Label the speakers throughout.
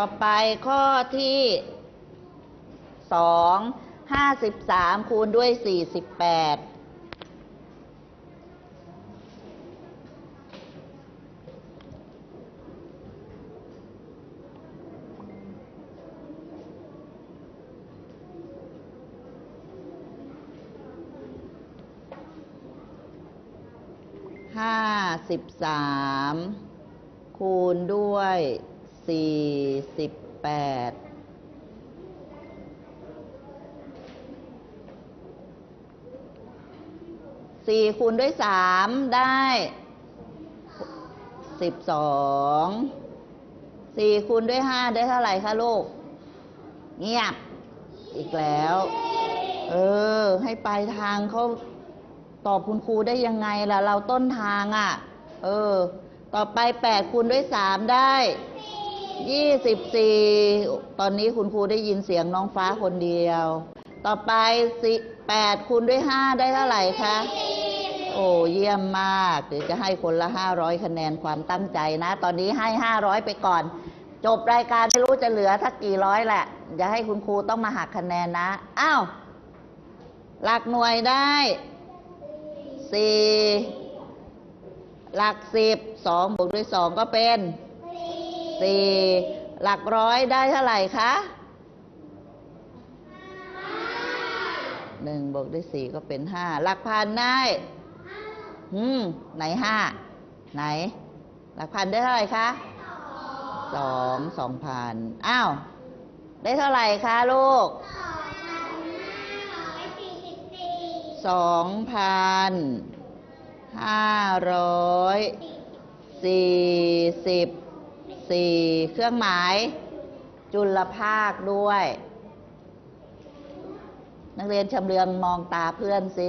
Speaker 1: ต่อไปข้อที่สองห้าสิบสามคูณด้วยสี่สิบแปดห้าสิบสามคูณด้วย สี่สิบแปดสี่คูณด้วยสามได้สิบสองสี่คูณด้วยห้าได้เท่าไหร่คะลูก เงียบ อีกแล้ว เออ ให้ปลายทางเขาตอบคุณครูได้ยังไงล่ะ เราต้นทางอะ่ะ เออ ต่อไปแปดคูณด้วยสามได้ ยี่สิบสี่ตอนนี้คุณครูได้ยินเสียงน้องฟ้าคนเดียว ต่อไปสิแปดคูณด้วยห้าได้เท่าไหร่คะ โอ้เยี่ยมมาก เดี๋ยวจะให้คนละห้าร้อยคะแนนความตั้งใจนะ ตอนนี้ให้ห้าร้อยไปก่อน จบรายการไม่รู้จะเหลือสักกี่ร้อยแหละ อย่าให้คุณครูต้องมาหักคะแนนนะ อ้าว หลักหน่วยได้สี่หลักสิบสองบวกด้วยสองก็เป็น สี่หลักร้อยได้เท่าไหร่คะหนึ่งบวกด้วยสี่ก็เป็นห้าหลักพันได้อืมไหนห้าไหน หลักพันได้เท่าไหร่คะสองสองพันอ้าวได้เท่าไหร่คะลูกสองพันห้าร้อยสี่สิบ สี่เครื่องหมาย จุลภาคด้วย นักเรียนชำเลืองมองตาเพื่อนสิ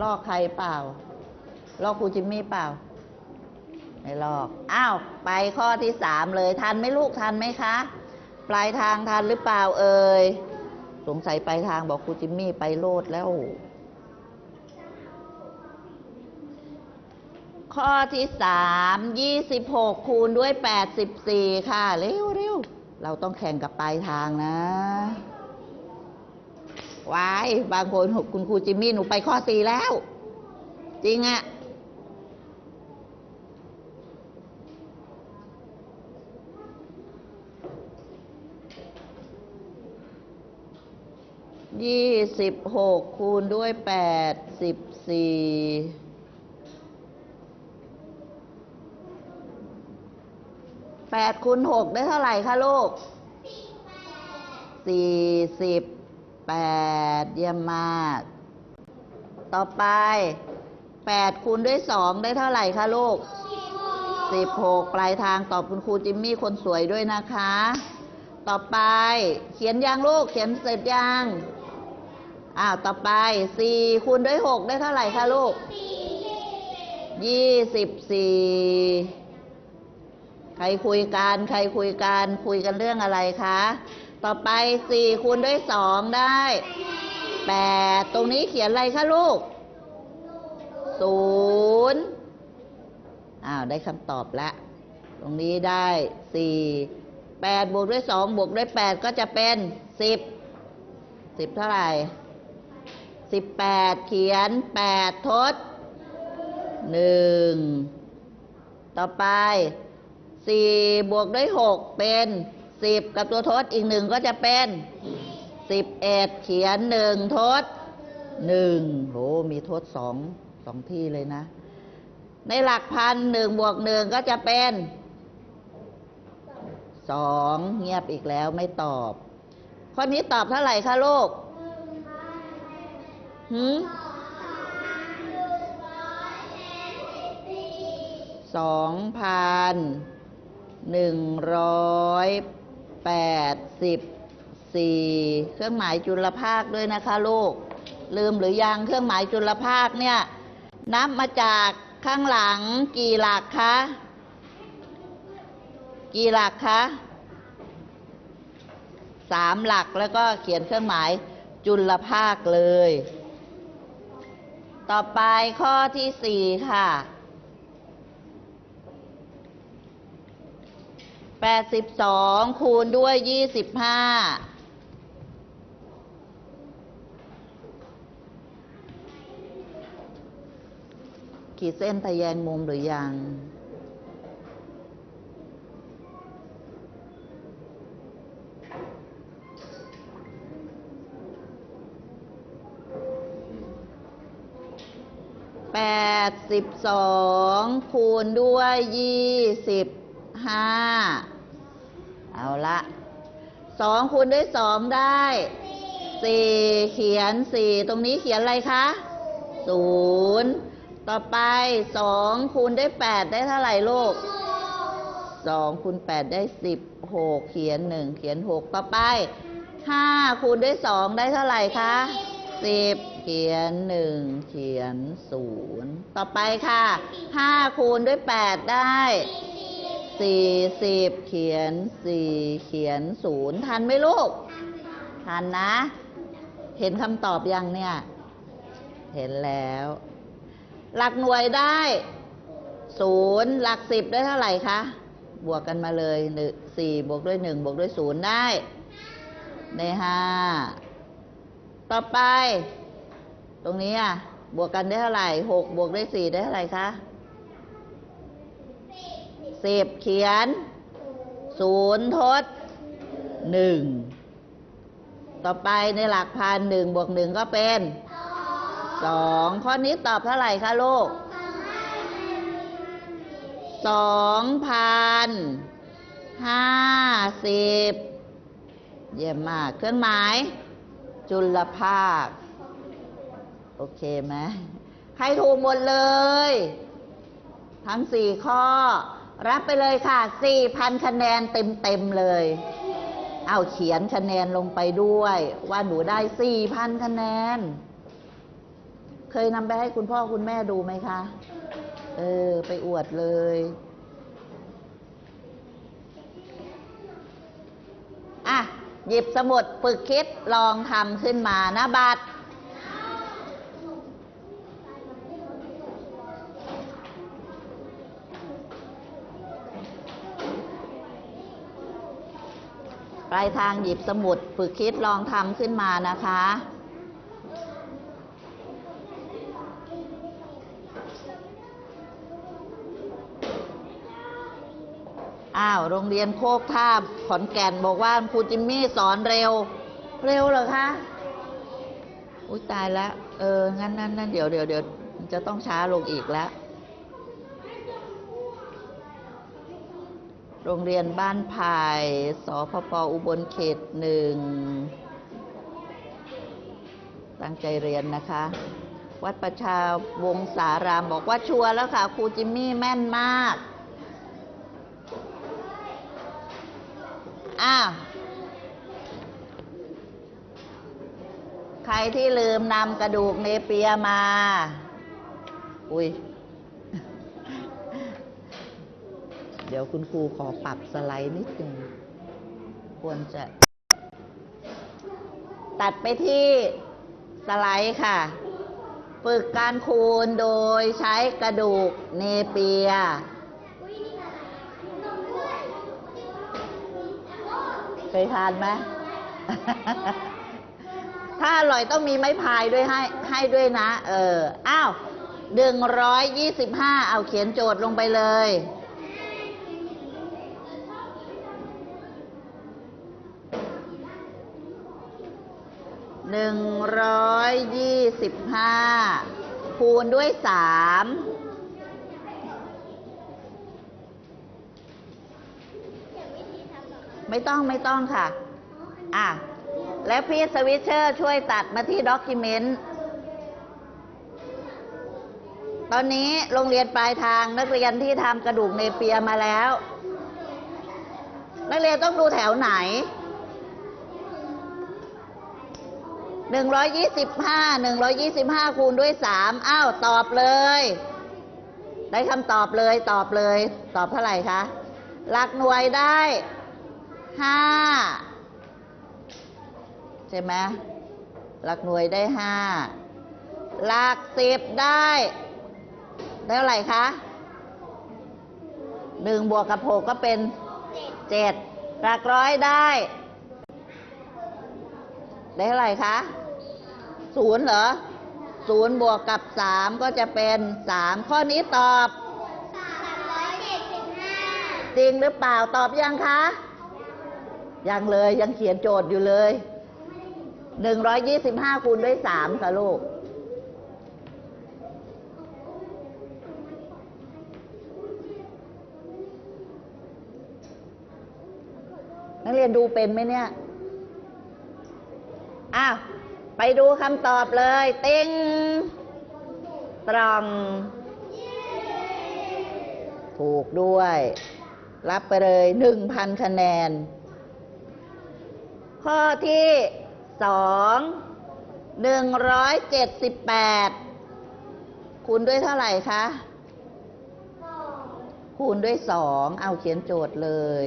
Speaker 1: ลอกใครเปล่า ลอกครูจิมมี่เปล่า ไม่ลอก อ้าว ไปข้อที่สามเลย ทันไหมลูกทันไหมคะ ปลายทางทันหรือเปล่าเอ่ย สงสัยปลายทางบอกครูจิมมี่ไปโลดแล้ว ข้อที่สามยี่สิบหกคูณด้วยแปดสิบสี่ค่ะ เร็วเร็วเราต้องแข่งกับปลายทางนะวายบางคนคุณครูจิมมี่หนูไปข้อสี่แล้ว จริงอะยี่สิบหกคูณด้วยแปดสิบสี่ แปดคูณหกได้เท่าไหร่คะลูกสี่สิบแปดเยี่ยมมาก ต่อไปแปดคูณด้วยสองได้เท่าไหร่คะลูกสิบหกปลายทางตอบคุณครูจิมมี่คนสวยด้วยนะคะ ต่อไปเขียนยังลูกเขียนเสร็จยังอ้าวต่อไปสี่คูณด้วยหกได้เท่าไหร่คะลูกยี่สิบสี่ ใครคุยกันใครคุยกันคุยกันเรื่องอะไรคะ ต่อไปสี่คูณด้วยสองได้แปดตรงนี้เขียนอะไรคะลูกศูนย์อ้าวได้คำตอบแล้ว ตรงนี้ได้สี่แปดบวกด้วยสองบวกด้วยแปดก็จะเป็นสิบสิบเท่าไหร่สิบแปดเขียนแปดทดหนึ่งต่อไป สี่บวกด้วยหกเป็นสิบกับตัวทดอีกหนึ่งก็จะเป็นสิบเอ็ดเขียนหนึ่งทดหนึ่งโหมีทดสองสองที่เลยนะ ในหลักพันหนึ่งบวกหนึ่งก็จะเป็นสองเงียบอีกแล้วไม่ตอบ ข้อนี้ตอบเท่าไหร่คะลูกหืมสองพัน หนึ่งร้อยแปดสิบสี่เครื่องหมายจุลภาคด้วยนะคะลูก ลืมหรือยังเครื่องหมายจุลภาคเนี่ย นับมาจากข้างหลังกี่หลักคะกี่หลักคะสามหลักแล้วก็เขียนเครื่องหมายจุลภาคเลย ต่อไปข้อที่สี่ค่ะ แปดสิบสองคูณด้วยยี่สิบห้าขีดเส้นทะแยงมุมหรือยัง แปดสิบสองคูณด้วยยี่สิบห้า เอาละสองคูณด้วยสองได้สี่เขียนสี่ตรงนี้เขียนอะไรคะศูนย์ต่อไปสองคูณด้วยแปดได้เท่าไหร่ลูกสองคูณแปดได้สิบหกเขียนหนึ่งเขียนหกต่อไปห้าคูณด้วยสองได้เท่าไหร่คะสิบเขียนหนึ่งเขียนศูนย์ต่อไปค่ะห้าคูณด้วยแปดได้ สี่สิบเขียนสี่เขียนศูนย์ทันไหมลูก ทันนะ เห็นคำตอบยังเนี่ย เห็นแล้ว หลักหน่วยได้ศูนย์หลักสิบได้เท่าไหร่คะ บวกกันมาเลยหนึ่งสี่บวกด้วยหนึ่งบวกด้วยศูนย์ได้ได้ห้าต่อไป ตรงนี้อะ บวกกันได้เท่าไหร่หกบวกด้วยสี่ได้เท่าไหร่คะ สิบเขียนศูนย์ทดหนึ่งต่อไปในหลักพันหนึ่งบวกหนึ่งก็เป็นสองข้อนี้ตอบเท่าไหร่คะลูกสองพันห้าสิบเยี่ยมมาก เครื่องหมาย จุลภาค โอเคไหมใครถูกหมดเลย ทั้งสี่ข้อ รับไปเลยค่ะ 4,000 คะแนนเต็มๆเลย เอาเขียนคะแนนลงไปด้วย ว่าหนูได้ 4,000 คะแนน เคยนำไปให้คุณพ่อคุณแม่ดูไหมคะ เออ ไปอวดเลย อะ หยิบสมุดปึกคิดลองทำขึ้นมานะบัตร ปลายทางหยิบสมุดฝึกคิดลองทำขึ้นมานะคะอ้าวโรงเรียนโคกท่าขอนแก่นบอกว่าครูจิมมี่สอนเร็ว เร็วเหรอคะ อุ้ยตายแล้ว เออ งั้นนั่นนั่นเดี๋ยวเดี๋ยวเดี๋ยวจะต้องช้าลงอีกแล้ว โรงเรียนบ้านไผ่สพปอุบลเขตหนึ่ง ตั้งใจเรียนนะคะ วัดประชาวงสารามบอกว่าชัวร์แล้วค่ะ ครูจิมมี่แม่นมาก อ้าว ใครที่ลืมนำกระดูกเนเปียมา อุ้ย เดี๋ยวคุณครูขอปรับสไลด์นิดนึงควรจะ ตัดไปที่สไลด์ค่ะ ฝึกการคูณโดยใช้กระดูกเนเปีย เคยทานไหมถ้าอร่อยต้องมีไม้พายด้วยให้ให้ด้วยนะ เออ อ้าวหนึ่งร้อยยี่สิบห้าเอาเขียนโจทย์ลงไปเลย หนึ่งร้อยยี่สิบห้าคูณด้วยสามไม่ต้องไม่ต้องค่ะ อะ แล้วพี่สวิตเชอร์ช่วยตัดมาที่ด็อกิเมนต์ตอนนี้โรงเรียนปลายทางนักเรียนที่ทำกระดูกเนเปียมาแล้ว นักเรียนต้องดูแถวไหน หนึ่งร้อยยี่สิบห้าหนึ่งร้อยยี่สิบห้าคูณด้วยสามอ้าวตอบเลย ได้คำตอบเลยตอบเลย ตอบเท่าไหร่คะหลักหน่วยได้ห้าใช่ไหมหลักหน่วยได้ห้าหลักสิบได้ ได้เท่าไหร่คะหนึ่งบวกกับหกก็เป็นเจ็ดหลักร้อยได้ ได้เท่าไหร่คะ ศูนย์เหรอศูนย์บวกกับสามก็จะเป็นสามข้อนี้ตอบจริงหรือเปล่าตอบยังคะ ยังเลยยังเขียนโจทย์อยู่เลยหนึ่งร้อยยี่สิบห้าคูณด้วยสามค่ะลูกนักเรียนดูเป็นไหมเนี่ย อ้าว ไปดูคำตอบเลยติ้งตรอง ถูกด้วย รับไปเลยหนึ่งพันคะแนน ข้อที่สองหนึ่งร้อยเจ็ดสิบแปดคูณด้วยเท่าไหร่คะคูณด้วยสองเอาเขียนโจทย์เลย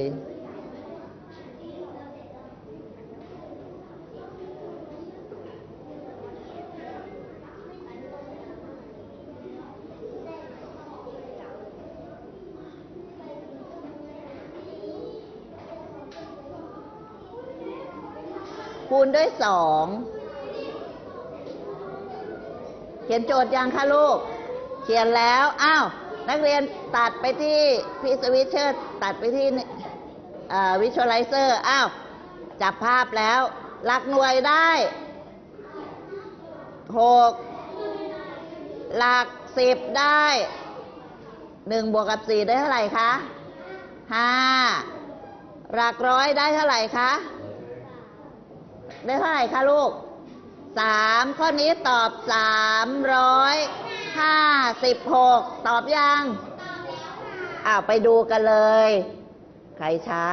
Speaker 1: คูณด้วยสองเขียนโจทย์ยังคะลูก เขียนแล้ว อ้าว นักเรียนตัดไปที่พีสวิชเชอร์ตัดไปที่วิชวลไลเซอร์ อ้าว จับภาพแล้ว หลักหน่วยได้หกหลักสิบได้หนึ่งบวกกับสี่ได้เท่าไหร่คะห้าหลักร้อยได้เท่าไหร่คะ ได้เท่าไหร่คะลูกสามข้อนี้ตอบสามร้อยห้าสิบหกตอบยังอ้าวไปดูกันเลย ใครช้า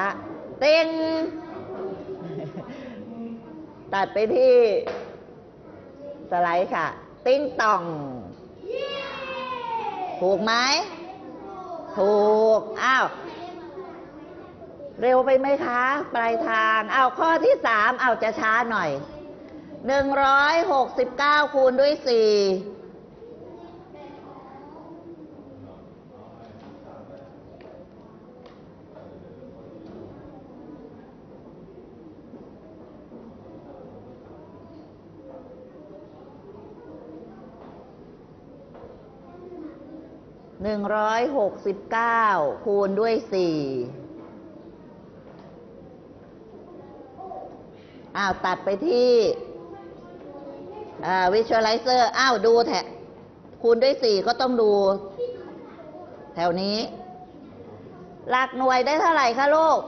Speaker 1: เต้งตัดไปที่สไลด์ค่ะ ติ้งต่อง ถูกไหม ถูก อ้าว เร็วไปไหมคะ ปลายทางเอาข้อที่สามเอาจะช้าหน่อยหนึ่งร้อยหกสิบเก้าคูณด้วยสี่หนึ่งร้อยหกสิบเก้าคูณด้วยสี่ อ้าว ตัดไปที่วิชวลไลเซอร์อ้าว ดูแถคูณด้วยสี่ก็ต้องดู แถวนี้ หลักหน่วยได้เท่าไหร่คะลูก